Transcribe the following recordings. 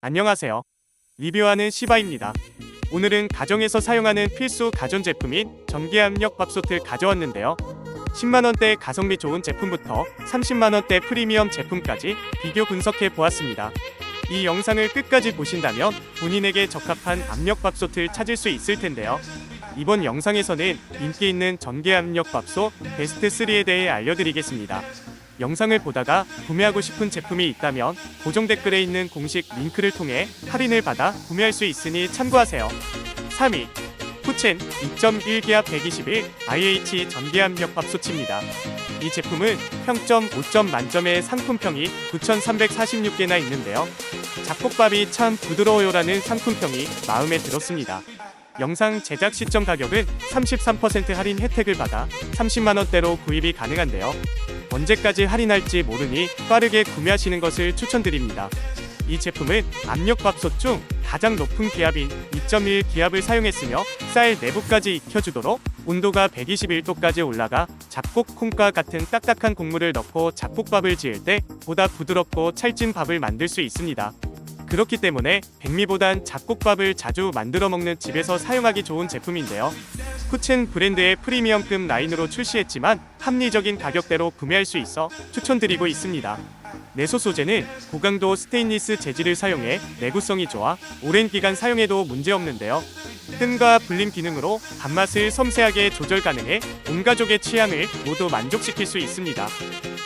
안녕하세요. 리뷰하는 시바입니다. 오늘은 가정에서 사용하는 필수 가전제품인 전기압력 밥솥을 가져왔는데요. 10만원대 가성비 좋은 제품부터 30만원대 프리미엄 제품까지 비교 분석해 보았습니다. 이 영상을 끝까지 보신다면 본인에게 적합한 압력밥솥을 찾을 수 있을 텐데요. 이번 영상에서는 인기 있는 전기압력밥솥 베스트 3에 대해 알려드리겠습니다. 영상을 보다가 구매하고 싶은 제품이 있다면 고정 댓글에 있는 공식 링크를 통해 할인을 받아 구매할 수 있으니 참고하세요. 3위 푸첸 2.1기압 121 IH 전기압력 밥솥입니다. 이 제품은 평점 5점 만점의 상품평이 9,346개나 있는데요. 잡곡밥이 참 부드러워요라는 상품평이 마음에 들었습니다. 영상 제작 시점 가격은 33% 할인 혜택을 받아 30만원대로 구입이 가능한데요. 언제까지 할인할지 모르니 빠르게 구매하시는 것을 추천드립니다. 이 제품은 압력밥솥 중 가장 높은 기압인 2.1 기압을 사용했으며 쌀 내부까지 익혀주도록 온도가 121도까지 올라가 잡곡 콩과 같은 딱딱한 곡물을 넣고 잡곡밥을 지을 때 보다 부드럽고 찰진 밥을 만들 수 있습니다. 그렇기 때문에 백미보단 잡곡밥을 자주 만들어 먹는 집에서 사용하기 좋은 제품인데요. 푸첸 브랜드의 프리미엄급 라인으로 출시했지만 합리적인 가격대로 구매할 수 있어 추천드리고 있습니다. 내소 소재는 고강도 스테인리스 재질을 사용해 내구성이 좋아 오랜 기간 사용해도 문제없는데요. 뜸과 불림 기능으로 밥맛을 섬세하게 조절 가능해 온 가족의 취향을 모두 만족시킬 수 있습니다.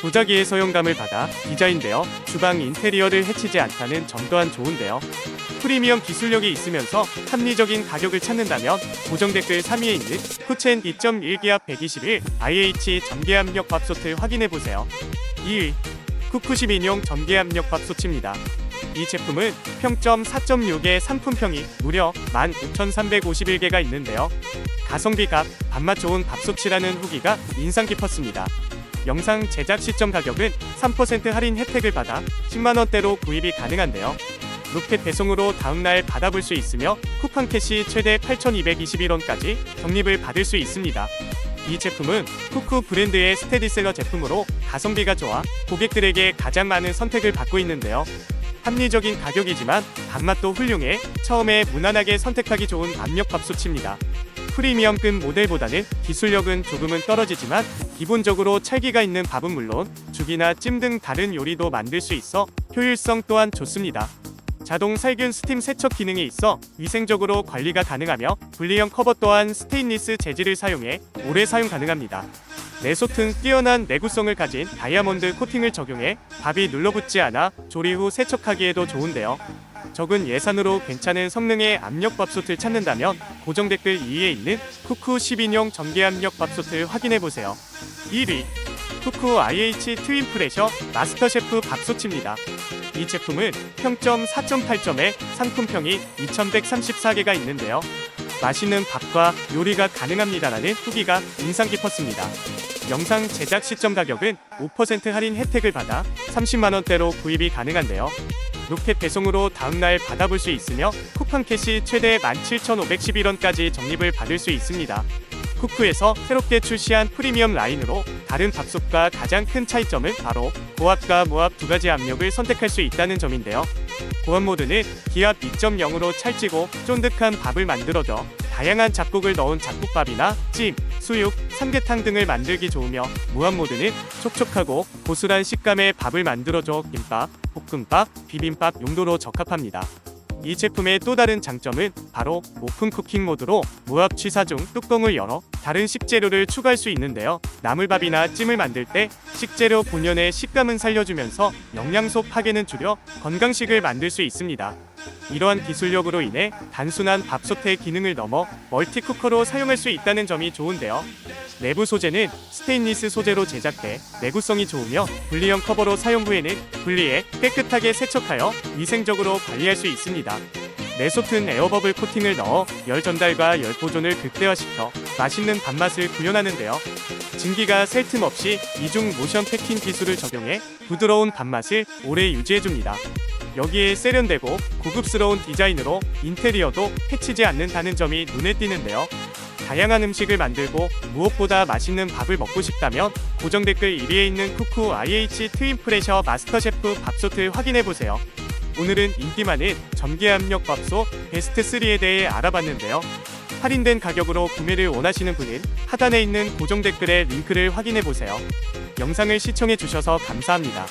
도자기의 소형감을 받아 디자인되어 주방 인테리어를 해치지 않다는 점 또한 좋은데요. 프리미엄 기술력이 있으면서 합리적인 가격을 찾는다면 고정 댓글 3위에 있는 쿠첸 2.1기압 121 IH 전기압력 밥솥을 확인해 보세요. 2위 쿠쿠12인용 전기압력 밥솥입니다. 이 제품은 평점 4.6의 상품평이 무려 15,351개가 있는데요. 가성비 값, 밥맛 좋은 밥솥이라는 후기가 인상 깊었습니다. 영상 제작 시점 가격은 3% 할인 혜택을 받아 10만원대로 구입이 가능한데요. 로켓 배송으로 다음날 받아볼 수 있으며 쿠팡 캐시 최대 8,221원까지 적립을 받을 수 있습니다. 이 제품은 쿠쿠 브랜드의 스테디셀러 제품으로 가성비가 좋아 고객들에게 가장 많은 선택을 받고 있는데요. 합리적인 가격이지만 밥맛도 훌륭해 처음에 무난하게 선택하기 좋은 압력밥솥입니다. 프리미엄급 모델보다는 기술력은 조금은 떨어지지만 기본적으로 찰기가 있는 밥은 물론 죽이나 찜 등 다른 요리도 만들 수 있어 효율성 또한 좋습니다. 자동 살균 스팀 세척 기능이 있어 위생적으로 관리가 가능하며 분리형 커버 또한 스테인리스 재질을 사용해 오래 사용 가능합니다. 내솥은 뛰어난 내구성을 가진 다이아몬드 코팅을 적용해 밥이 눌러붙지 않아 조리 후 세척하기에도 좋은데요. 적은 예산으로 괜찮은 성능의 압력밥솥을 찾는다면 고정 댓글 2위에 있는 쿠쿠 10인용 전기압력 밥솥을 확인해보세요. 1위 쿠쿠 IH 트윈 프레셔 마스터 셰프 밥솥입니다. 이 제품은 평점 4.8점에 상품평이 2134개가 있는데요. 맛있는 밥과 요리가 가능합니다라는 후기가 인상 깊었습니다. 영상 제작 시점 가격은 5% 할인 혜택을 받아 30만원대로 구입이 가능한데요. 로켓 배송으로 다음날 받아볼 수 있으며 쿠팡 캐시 최대 17,511원까지 적립을 받을 수 있습니다. 쿠쿠에서 새롭게 출시한 프리미엄 라인으로 다른 밥솥과 가장 큰 차이점은 바로 고압과 무압 두 가지 압력을 선택할 수 있다는 점인데요. 고압 모드는 기압 2.0으로 찰지고 쫀득한 밥을 만들어줘 다양한 잡곡을 넣은 잡곡밥이나 찜, 수육, 삼계탕 등을 만들기 좋으며 무압 모드는 촉촉하고 고슬한 식감의 밥을 만들어줘 김밥, 볶음밥, 비빔밥 용도로 적합합니다. 이 제품의 또 다른 장점은 바로 오픈 쿠킹 모드로 무압 취사 중 뚜껑을 열어 다른 식재료를 추가할 수 있는데요. 나물밥이나 찜을 만들 때 식재료 본연의 식감은 살려주면서 영양소 파괴는 줄여 건강식을 만들 수 있습니다. 이러한 기술력으로 인해 단순한 밥솥의 기능을 넘어 멀티쿠커로 사용할 수 있다는 점이 좋은데요. 내부 소재는 스테인리스 소재로 제작돼 내구성이 좋으며 분리형 커버로 사용 후에는 분리해 깨끗하게 세척하여 위생적으로 관리할 수 있습니다. 내솥은 에어버블 코팅을 넣어 열 전달과 열 보존을 극대화시켜 맛있는 밥맛을 구현하는데요. 증기가 셀 틈 없이 이중 모션 패킹 기술을 적용해 부드러운 밥맛을 오래 유지해줍니다. 여기에 세련되고 고급스러운 디자인으로 인테리어도 해치지 않는다는 점이 눈에 띄는데요. 다양한 음식을 만들고 무엇보다 맛있는 밥을 먹고 싶다면 고정 댓글 1위에 있는 쿠쿠 IH 트윈 프레셔 마스터 셰프 밥솥을 확인해 보세요. 오늘은 인기 많은 전기 압력 밥솥 베스트 3에 대해 알아봤는데요. 할인된 가격으로 구매를 원하시는 분은 하단에 있는 고정 댓글의 링크를 확인해 보세요. 영상을 시청해 주셔서 감사합니다.